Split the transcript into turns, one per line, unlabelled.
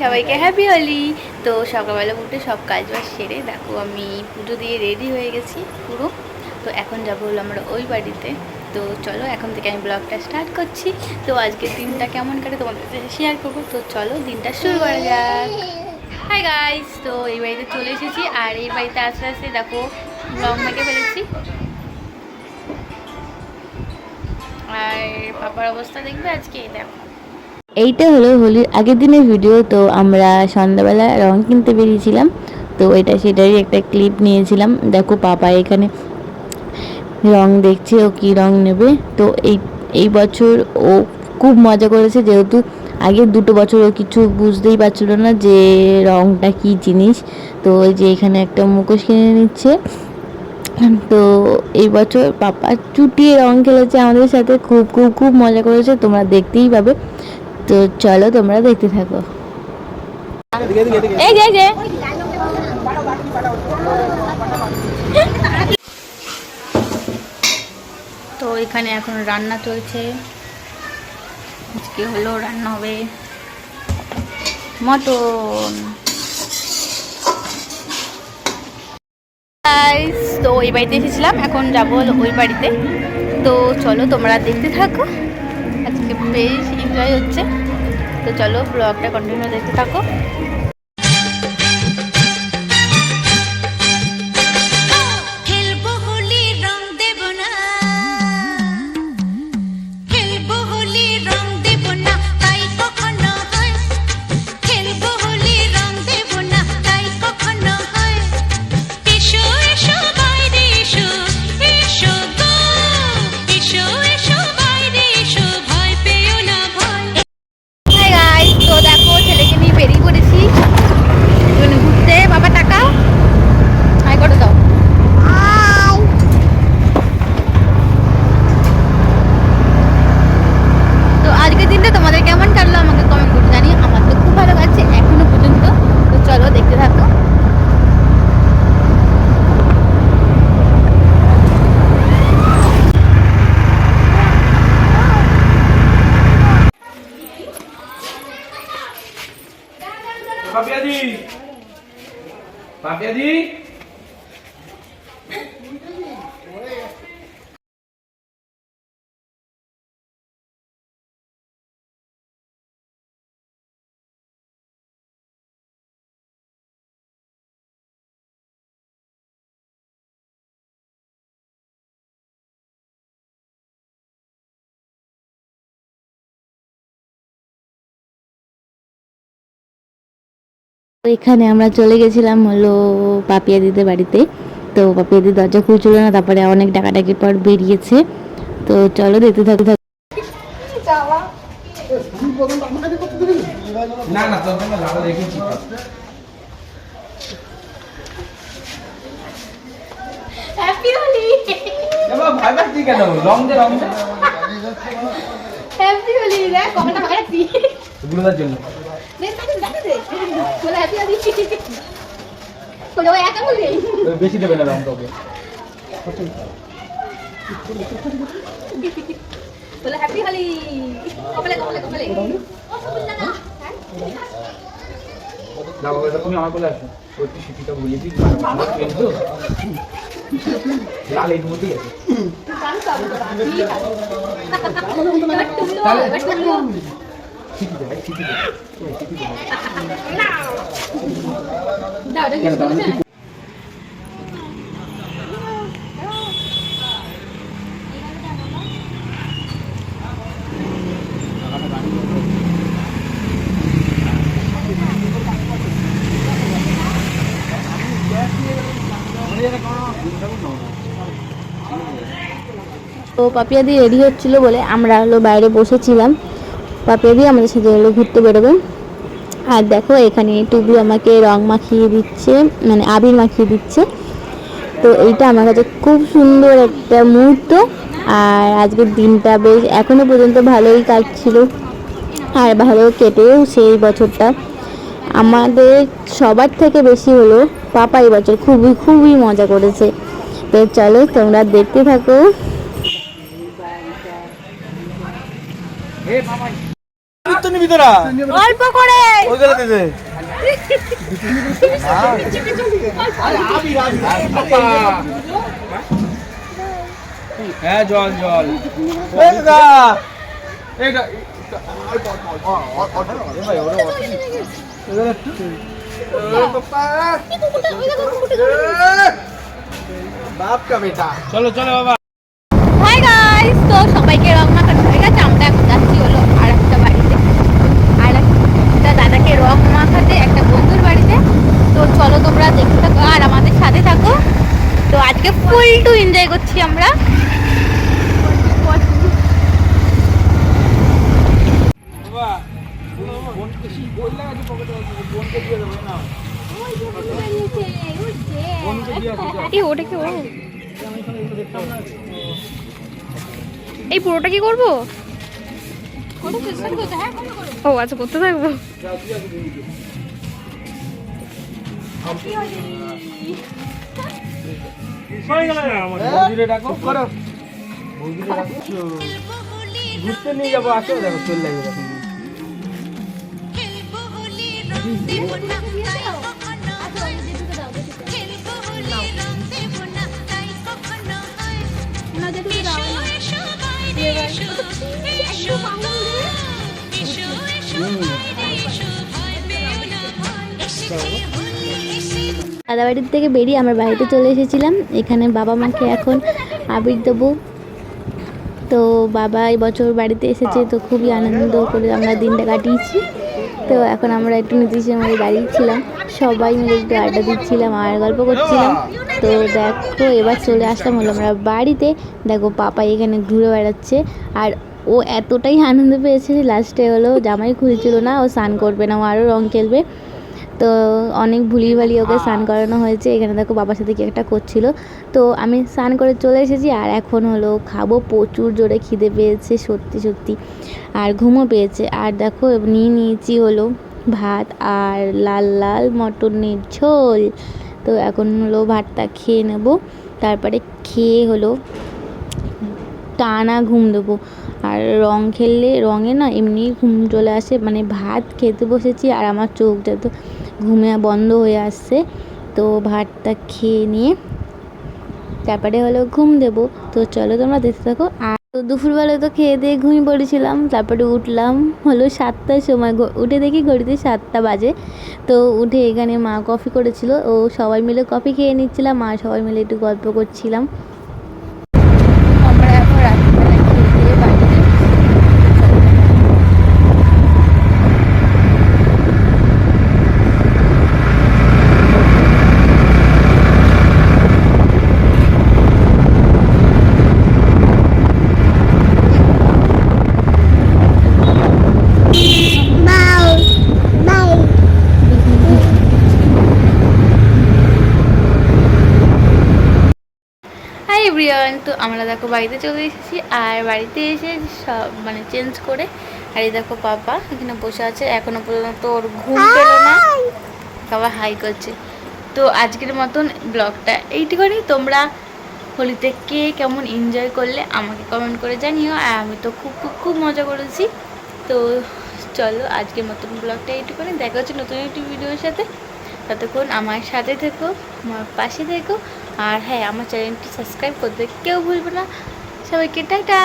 সবাইকে হ্যাপি হোলি তো সকালবেলা উঠে সব কাজ বাজ সেরে দেখো আমি পুজো দিয়ে রেডি হয়ে গেছি পুরো। তো এখন যাব হলো আমরা ওই বাড়িতে। তো চলো এখন থেকে আমি ব্লগটা স্টার্ট করছি। তো আজকের দিনটা কেমন কাটে তোমাদের সাথে শেয়ার করব। তো চলো দিনটা শুরু করা যাক। হাই গাইস তো এই বাড়িতে চলে এসেছি আর এই বাড়িতে আস্তে আস্তে দেখো ব্লগ মেখে ফেলেছি। আর পাপার অবস্থা দেখবে আজকে, দেখো।
এইটা হলো হোলির আগের দিনের ভিডিও তো আমরা সন্ধ্যাবেলা রং কিনতে বেরিয়েছিলাম, তো এটা সেটারই একটা ক্লিপ নিয়েছিলাম। দেখো পাপা এখানে রং দেখছে ও কী রং নেবে, তো এই এই বছর ও খুব মজা করেছে যেহেতু আগে দুটো বছর ও কিছু বুঝতেই পারছিল না যে রংটা কী জিনিস। তো যে এখানে একটা মুখোশ কিনে নিচ্ছে। তো এই বছর পাপা চুটিয়ে রং খেলেছে আমাদের সাথে, খুব খুব খুব মজা করেছে, তোমরা দেখতেই পাবে। তো চলো তোমরা দেখতে থাকো।
তো এখানে এখন রান্না চলছে। আজকে হলো রান্না হবে মটন। তো ওই বাড়িতে এসেছিলাম, এখন যাব ওই বাড়িতে। তো চলো তোমরা দেখতে থাকো। বেশ এনজয় হচ্ছে। তো চলো ব্লগটা কন্টিনিউ দেখতে থাকো।
পাপিয়া
তো এখানে আমরা চলে গেছিলাম হলো পাপিয়া দিদের বাড়িতে। তো পাপিয়া দিদি দরজা খুলছিল না তারপরে অনেক ডাকাডাকির পর বেরিয়েছে। তো চলো দেখতে থাকতে
না না জন্য রেখেছি।
হ্যাপি হোলি
এবার দে দে।
হ্যাপি হোলি বলে হ্যাপি হোলি বলে ওই একা বলবি
বেশি দেবে না রং তোকে
বলে হ্যাপি হোলি কপালে কপালে কপালে।
তুমি আমার কোলে আসো। প্রতি শিক্ষিকা বলে দিই লাল এই মধ্যেই আছে। তাহলে
তো পাপিয়া দি রেডি হচ্ছিল বলে আমরা হলো বাইরে বসেছিলাম। পাপিয়া দি আমাদের সাথে হলো ঘুরতে বেরোবে। আর দেখো, এখানে টুবু আমাকে রং মাখিয়ে দিচ্ছে মানে আবির মাখিয়ে দিচ্ছে। তো এইটা আমার কাছে খুব সুন্দর একটা মুহূর্ত। আর আজকের দিনটা বেশ, এখনও পর্যন্ত ভালোই কাটছিল। আর ভালো কেটেও সেই বছরটা। আমাদের সবার থেকে বেশি হলো পাপা এই বছর। খুবই খুবই মজা করেছে। তো চলো, তোমরা দেখতে থাকো।
বাবা
নিবি তোরা।
অল্প করে।
ওই গেলে দিতে।
হ্যাঁ জল জল।
বাপ কা বেটা
চলো চলো বাবা
হাই গাইস তো সবাইকে রং মাখানো হয়ে গেছে আমরা এখন যাচ্ছি হলো আর একটা বাড়িতে আর একটা দাদাকে রং মাখাতে একটা বন্ধুর বাড়িতে তো চলো তোমরা দেখতে থাকো আর আমাদের সাথে থাকো তো আজকে ফুল টু এনজয় করছি আমরা
বাবা বোনকে কি বললে আজ পকেটে বোনকে দিয়ে দেবো না বোনকে দিয়ে আসো যাও।
এই এই পুরোটা কি করব? ও আচ্ছা করতে থাকব।
ঘুরতে নিয়ে যাব, আসো, দেখো, চল লাগবে
হোলি রং দেব না তাই কখনো হয় খেলব হোলি রং দেব না তাই কখনো হয় এসো এসো বাইরে এসো এসো গো। এসো এসো বাইরে এসো ভয় পেও না ভয় এসেছে হোলি এসেছে
দাদা বাড়ির থেকে বেরিয়ে আমরা বাড়িতে চলে এসেছিলাম এখানে বাবা মাকে এখন আবির দেবো তো বাবা এই বছর বাড়িতে এসেছে, তো খুবই আনন্দ করে আমরা দিনটা কাটিয়েছি তো এখন আমরা একটু নীতিশের মধ্যে দাঁড়িয়েছিলাম সবাই মিলে একটু আড্ডা দিচ্ছিলাম আর গল্প করছিলাম। তো দেখো, এবার চলে আসলাম হলো আমরা বাড়িতে। দেখো পাপাই এখানে ঘুরে বেড়াচ্ছে। আর ও এতটাই আনন্দ পেয়েছে লাস্টে হলো জামাই খুলছিল না, ও স্নান করবে না, ও আরও রং খেলবে। তো অনেক ভুলিয়ে ভালিয়ে ওকে স্নান করানো হয়েছে। এখানে দেখো বাবার সাথে কি একটা করছিল। তো আমি স্নান করে চলে এসেছি আর এখন হলো খাব। প্রচুর জোরে খিদে পেয়েছে সত্যি সত্যি। আর ঘুমও পেয়েছে। আর দেখো নিয়ে নিয়েছি হলো ভাত আর লাল লাল মটনের ঝোল। তো এখন হলো ভাতটা খেয়ে নেব। তারপরে খেয়ে হলো টানা ঘুম দেবো। আর রং খেললে রঙে না এমনি ঘুম চলে আসে। মানে ভাত খেতে বসেছি আর আমার চোখটা তো ঘুমে বন্ধ হয়ে আসছে। তো ভাতটা খেয়ে নিয়ে তারপরে হলো ঘুম দেবো। তো চলো তোমরা দেখতে থাকো। আর তো দুপুরবেলা তো খেয়ে দিয়ে ঘুমিয়ে পড়েছিলাম। তারপরে উঠলাম হলো সাতটার সময়। উঠে দেখি ঘড়িতে সাতটা বাজে। তো উঠে এখানে মা কফি করেছিল। ও সবাই মিলে কফি খেয়ে নিচ্ছিলাম মা সবাই মিলে একটু গল্প করছিলাম আমরা এখন রাত্রিবেলা খেয়ে দিয়ে বাড়িতে
হাই এভরিওয়ান তো আমরা দেখো বাড়িতে চলে এসেছি। আর বাড়িতে এসে সব মানে চেঞ্জ করে আর এই দেখো পাপা এখানে বসে আছে। এখনও পর্যন্ত ওর ঘুম পেল না। বাবা হাই করছে। তো আজকের মতন ব্লগটা এইটুকুনি। তোমরা হোলিতে কে কেমন এনজয় করলে আমাকে কমেন্ট করে জানিও। আর আমি তো খুব খুব খুব মজা করেছি। তো চলো আজকের মতন ব্লগটা এইটুকুনি। দেখা হচ্ছে নতুন একটি ভিডিওর সাথে। ততক্ষণ আমার সাথে থেকো আমার পাশে থেকো। আর হ্যাঁ আমার চ্যানেলটি সাবস্ক্রাইব করতে কেউ ভুলবে না। সবাইকে টাটা।